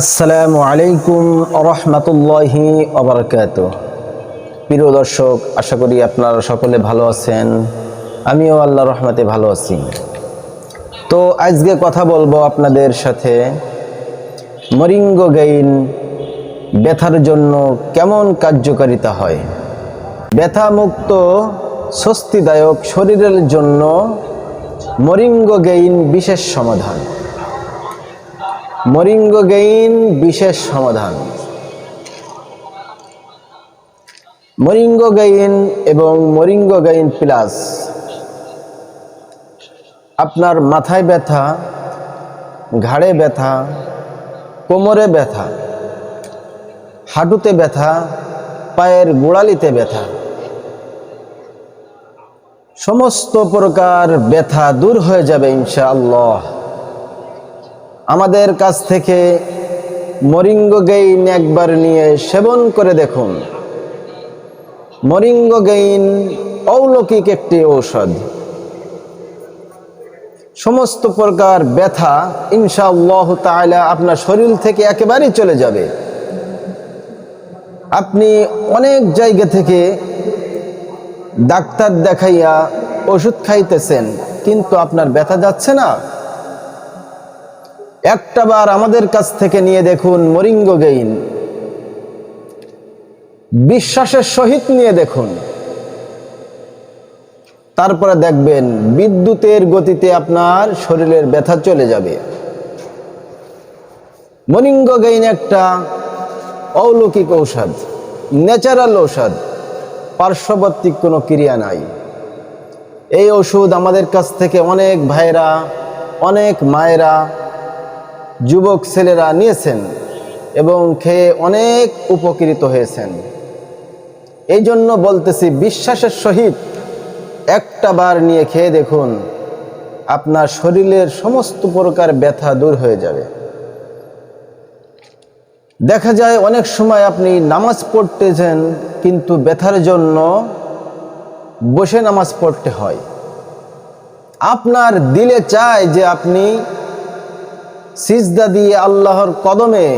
আসসালামু আলাইকুম রহমতুল্লাহি অবরকাত প্রিয় দর্শক, আশা করি আপনারা সকলে ভালো আছেন। আমিও আল্লাহ রহমতে ভালো আছি। তো আজকে কথা বলব আপনাদের সাথে মরিঙ্গ গেইন ব্যথার জন্য কেমন কার্যকারিতা হয়। ব্যথামুক্ত স্বস্তিদায়ক শরীরের জন্য মরিঙ্গ গেইন বিশেষ সমাধান। মরিঙ্গ গেইন বিশেষ সমাধান। মরিঙ্গ গেইন এবং মরিঙ্গ গেইন প্লাস। আপনার মাথায় ব্যথা, ঘাড়ে ব্যথা, কোমরে ব্যথা, হাঁটুতে ব্যথা, পায়ের গোড়ালিতে ব্যথা। সমস্ত প্রকার ব্যথা দূর হয়ে যাবে ইনশাআল্লাহ। আমাদের কাছ থেকে মরিঙ্গ গেইন একবার নিয়ে সেবন করে দেখুন। মরিঙ্গ গেইন অলৌকিক একটি ঔষধ। সমস্ত প্রকার ব্যথা ইনশাআল্লাহ তাআলা আপনার শরীর থেকে একেবারেই চলে যাবে। আপনি অনেক জায়গা থেকে ডাক্তার দেখাইয়া ওষুধ খাইতেছেন, কিন্তু আপনার ব্যথা যাচ্ছে না। একটা বার আমাদের কাছ থেকে নিয়ে দেখুন মরিঙ্গ গেইন। বিশ্বাসের সহিত নিয়ে দেখুন। তারপরে দেখবেন বিদ্যুতের গতিতে আপনার শরীরের ব্যথা চলে যাবে। মরিঙ্গ গেইন একটা অলৌকিক ঔষধ, ন্যাচারাল ঔষধ, পার্শ্ববর্তী কোনো ক্রিয়া নাই। এই ওষুধ আমাদের কাছ থেকে অনেক ভাইরা অনেক মায়েরা যুবক ছেলেরা নিয়েছেন এবং খেয়ে অনেক উপকৃত হয়েছেন। এই জন্য বলতেছি, বিশ্বাসের সহিত একটা বার নিয়ে খেয়ে দেখুন, আপনার শরীরের সমস্ত প্রকার ব্যথা দূর হয়ে যাবে। দেখা যায়, অনেক সময় আপনি নামাজ পড়তেছেন, কিন্তু ব্যথার জন্য বসে নামাজ পড়তে হয়। আপনার দিলে চায় যে আপনি সিজদা দিয়ে আল্লাহর কদমে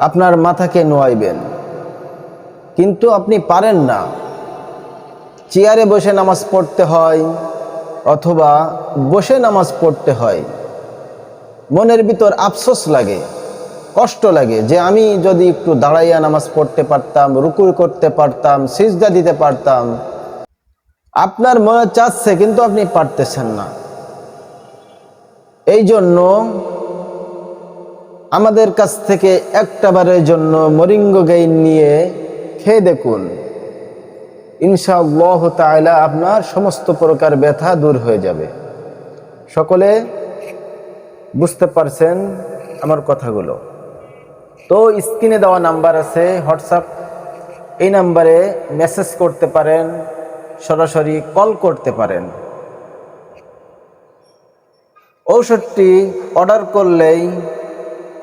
আপনার মাথাকে নোয়াইবেন। কিন্তু আপনি পারেন না। চেয়ারে বসে নামাজ পড়তে হয় অথবা বসে নামাজ পড়তে হয়। মনের ভিতর আফসোস লাগে, কষ্ট লাগে যে আমি যদি একটু দাঁড়াইয়া নামাজ পড়তে পারতাম, রুকুর করতে পারতাম, সিজদা দিতে পারতাম, আপনার মনে চাচ্ছে কিন্তু আপনি পারতেছেন না। এই জন্য আমাদের কাছ থেকে একটা বারের জন্য মরিঙ্গ গেইন নিয়ে খেয়ে দেখুন। ইনশাআল্লাহ তাআলা আপনার সমস্ত প্রকার ব্যথা দূর হয়ে যাবে। সকলে বুঝতে পারছেন আমার কথাগুলো? তো স্ক্রিনে দেওয়া নাম্বার আছে, হোয়াটসঅ্যাপ। এই নাম্বারে মেসেজ করতে পারেন, সরাসরি কল করতে পারেন। ঔষধটি অর্ডার করলেই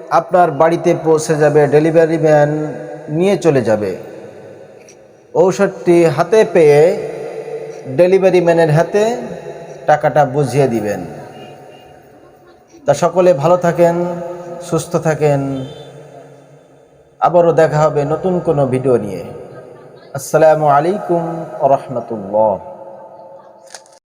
আপনার বাড়িতে পৌঁছে যাবে ডেলিভারি ম্যান নিয়ে চলে যাবে। ঔষধটি হাতে পেয়ে ডেলিভারি ম্যানের হাতে টাকাটা বুঝিয়ে দিবেন। তা সকলে ভালো থাকেন, সুস্থ থাকেন। আবারও দেখা হবে নতুন কোনো ভিডিও নিয়ে। আসসালামু আলাইকুম রহমতুল্লাহ।